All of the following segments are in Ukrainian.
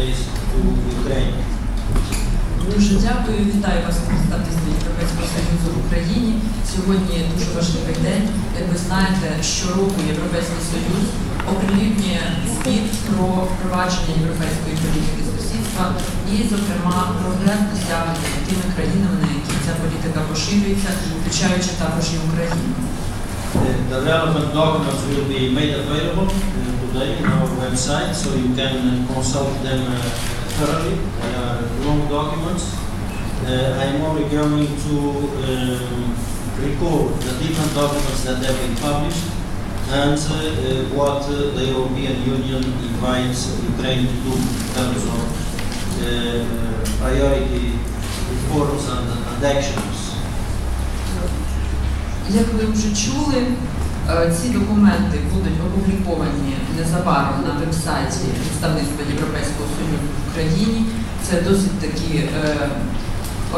days to Ukraine. Дуже дякую. Вітаю вас у представництві Європейського Союзу в Україні. Сьогодні дуже важливий день. Як ви знаєте, щороку Європейський Союз оприлюднює звіт про впровадження європейської політики сусідства і, зокрема, прогрес досягнений тими країнами, на які ця політика поширюється, включаючи також і Україну. Uh, The relevant documents will be made available uh, today on our website, so you can uh, consult them thoroughly. They are long documents. I'm only going to um, recall the different documents that have been published and uh, what uh, the European Union invites Ukraine to do in terms of uh, priority reforms and, and actions. Як ви вже чули, е, ці документи будуть опубліковані незабаром на веб-сайті представництва Європейського Союзу в Україні. Це досить такі е,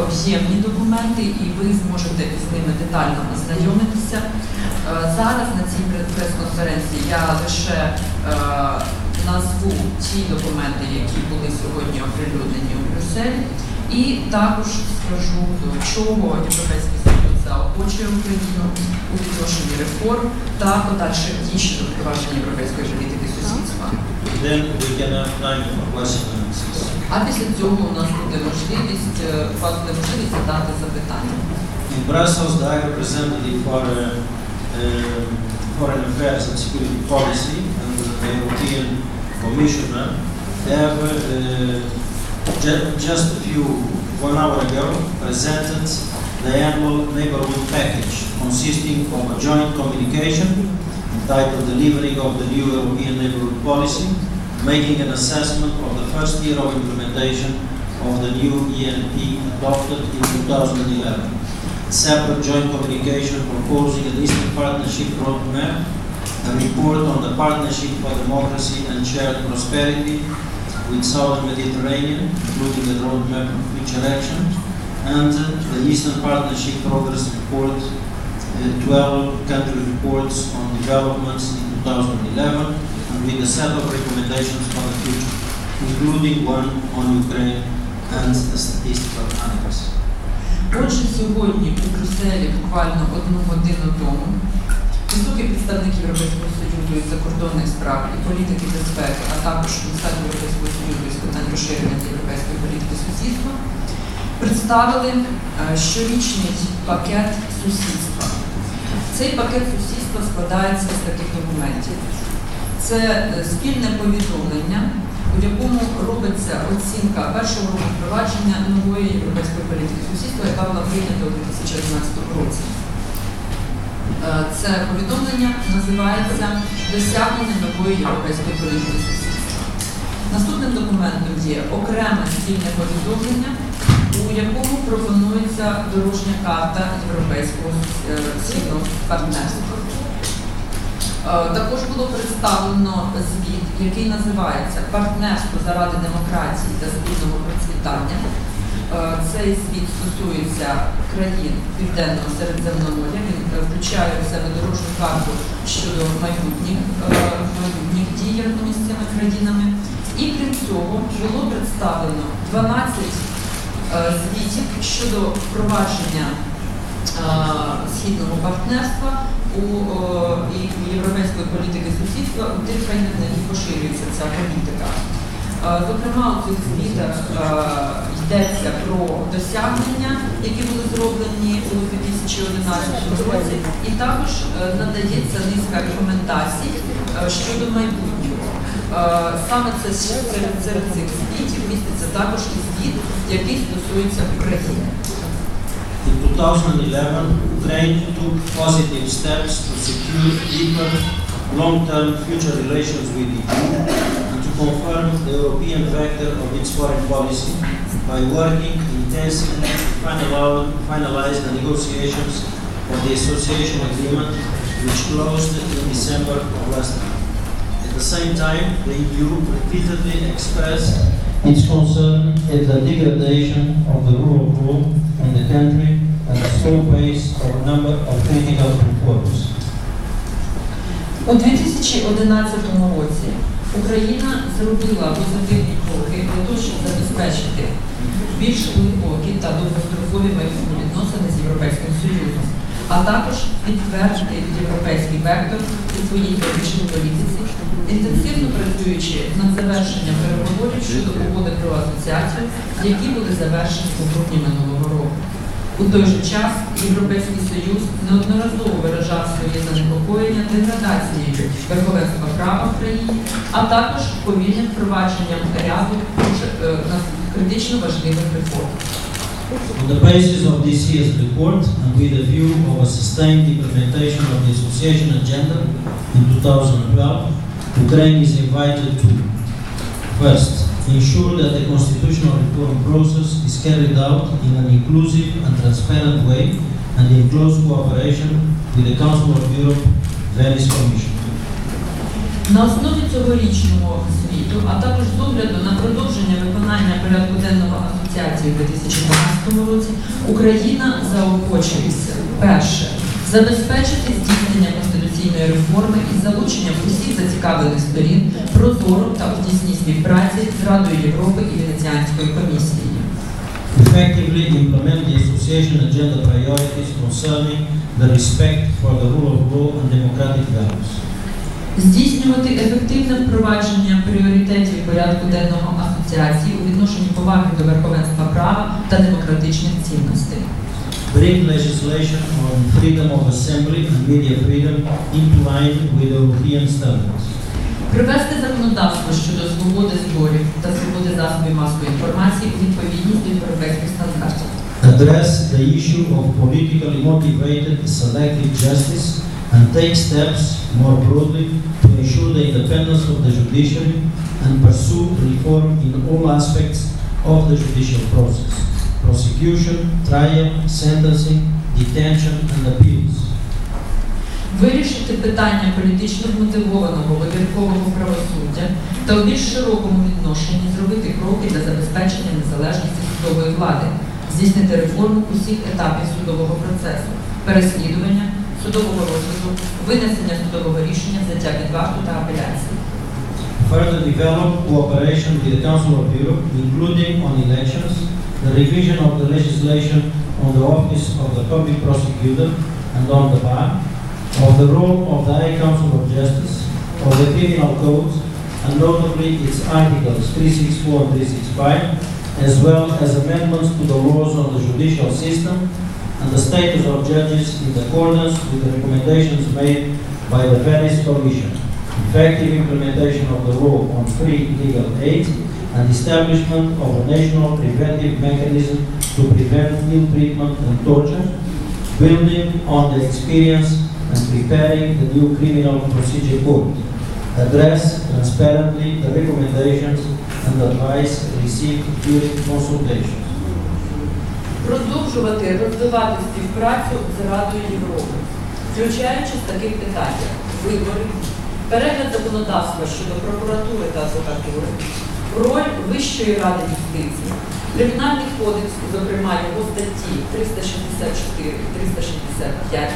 об'ємні документи, і ви зможете з ними детально ознайомитися. Е, зараз на цій прес- прес-конференції я лише е, назву ті документи, які були сьогодні оприлюднені у Брюсселі, і також скажу, до чого Європейський Союз заохочує Україну у відношенні реформ та подальших дій щодо впровадження європейської політики сусідства. Then we can have time for questions and answers. А після цього у нас буде можливість е, у вас буде можливість задати запитання. In Brussels, the High Representative for uh, um, Foreign Affairs and Security Policy and the European Commissioner have uh, ju- just a few, one hour ago, presented the annual neighborhood package consisting of a joint communication entitled Delivering of the New European Neighborhood Policy, making an assessment of the first year of implementation of the new ENP adopted in 2011 A separate joint communication proposing an Eastern Partnership roadmap, a report on the Partnership for Democracy and Shared Prosperity with Southern Mediterranean, including the roadmap of future action, and the Eastern Partnership Progress Report, uh, 12 country reports on developments in 2011, and with a set of recommendations for the future, including one on Ukraine and a statistical annex. Отже, сьогодні у Брюсселі буквально одну годину тому високий представник Європейського Союзу із закордонних справ і політики безпеки, а також Комісар Європейського Союзу із питань розширення європейської політики сусідства представили е, щорічний пакет сусідства. Цей пакет сусідства складається з таких документів. Це е, спільне повідомлення, у якому робиться оцінка першого року впровадження нової європейської політики сусідства, яка була прийнята у 2011 році. Е, Це повідомлення називається Досягнення нової європейської політики сусідства. Наступним документом є окреме спільне повідомлення, у якому пропонується дорожня карта європейського е, східного партнерства. Е, Також було представлено звіт, який називається Партнерство заради демократії та спільного процвітання. Е, Цей звіт стосується країн Південного Середземномор'я. Він включає в себе дорожню карту щодо майбутніх, майбутніх дій разом цими країнами. І крім цього було представлено 12 е, звітів щодо впровадження е, східного партнерства у європейської політики сусідства у тих країнах, на які поширюється ця політика. Е, Зокрема, у цих звітах е, йдеться про досягнення, які були зроблені у 2011 році, і також е, надається низка рекомендацій е, щодо майбутнього. Е, Саме це серед, серед цих звітів міститься також і звіт, який стосується України. In 2011, Ukraine took positive steps to secure deeper, long-term future relations with the EU and to confirm the European vector of its foreign policy by working intensively to finalize, finalize the negotiations of the association agreement which closed in December of last year. The same time, the EU repeatedly expressed its concern at the degradation of the rule of law in the country and the slow pace of number of critical reforms. У 2011 році Україна зробила позитивні кроки у забезпечити більш глибокі та довгострокові майбутні відносини з Європейським Союзом, а також підтвердити європейський вектор у своїй економічній про асоціацію, які були завершені у грудні минулого року. У той же час Європейський Союз неодноразово виражав своє занепокоєння деградацією верховенства права в країні, а також повільним впровадженням ряду е, критично важливих реформ. On the basis of this year's report and with a view of a sustained implementation of the association agenda in 2012, Ukraine is invited to first, ensure that the constitutional reform process is carried out in an inclusive and transparent way and in close cooperation with the Council of Europe Venice Commission. На основі цьогорічного звіту, а також з огляду на продовження виконання порядку денного асоціації у 2012 році, Україна заохочується перше забезпечити здійснення конституційної реформи із залученням усіх зацікавлених сторін прозоро та у тісній співпраці з Радою Європи і Венеціанською комісією. Effectively implement the association agenda priorities concerning the respect for the rule of law and democratic values. Здійснювати ефективне впровадження пріоритетів порядку денного асоціації у відношенні поваги до верховенства права та демократичних цінностей. Bring legislation on freedom of assembly and media freedom into line with European standards. Привести законодавство щодо свободи зборів та свободи засобів масової інформації у відповідність до європейських стандартів. Address the issue of politically motivated selective justice and take steps more broadly to ensure the independence of the judiciary and pursue reform in all aspects of the judicial process. Prosecution, trial, sentencing, detention and appeals. Вирішити питання політично вмотивованого вибіркового правосуддя та у більш широкому відношенні зробити кроки для забезпечення незалежності судової влади, здійснити реформу усіх етапів судового процесу, переслідування, судового розгляду, винесення судового рішення, взяття під варту та апеляції. Further develop cooperation with the Council of Europe, including on elections, the revision of the legislation on the office of the public prosecutor and on the bar, of the role of the High Council of Justice, of the criminal codes, and notably its articles 364 and 365, as well as amendments to the laws on the judicial system and the status of judges in accordance with the recommendations made by the Venice Commission effective implementation of the law on free legal aid, and establishment of a national preventive mechanism to prevent ill treatment and torture, building on the experience and preparing the new criminal procedure code, address transparently the recommendations and advice received during consultations. Продовжувати розвивати співпрацю з Радою Європи, включаючи з таких питань вибори, перегляд законодавства щодо прокуратури та адвокатури, роль Вищої ради юстиції, Кримінальний кодекс, зокрема його статті 364 і 365,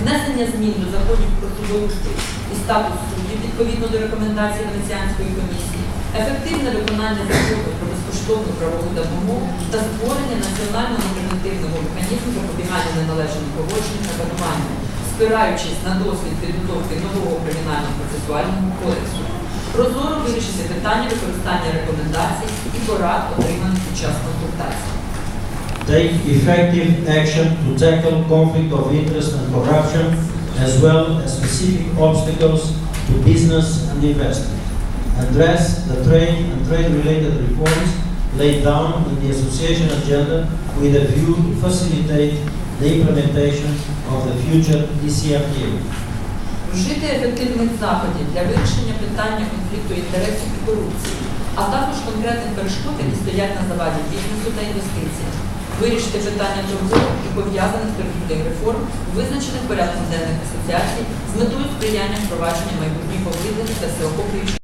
внесення змін до законів про судоустрій і статус суддів відповідно до рекомендацій Венеціанської комісії, ефективне виконання закону про безкоштовну правову допомогу та створення національного превентивного механізму запобігання неналежним поводженням та катуванням, спираючись на досвід підготовки нового кримінального процесуального кодексу. Прозоро вирішити питання використання рекомендацій і порад, отриманих під час консультацій. Take effective action to tackle conflict of interest and corruption, as well as specific obstacles to business and investment. Address the trade and trade-related reforms laid down in the association agenda with a view to facilitate the implementation of the future DCFTA. Вжити ефективних заходів для вирішення питання конфлікту інтересів і корупції, а також конкретних перешкод, які стоять на заваді бізнесу та інвестиціям. Вирішити питання торгових і пов'язаних торгівельних реформ, визначених порядком денних асоціацій з метою сприяння впровадження майбутніх поглиблених та всеохоплюючої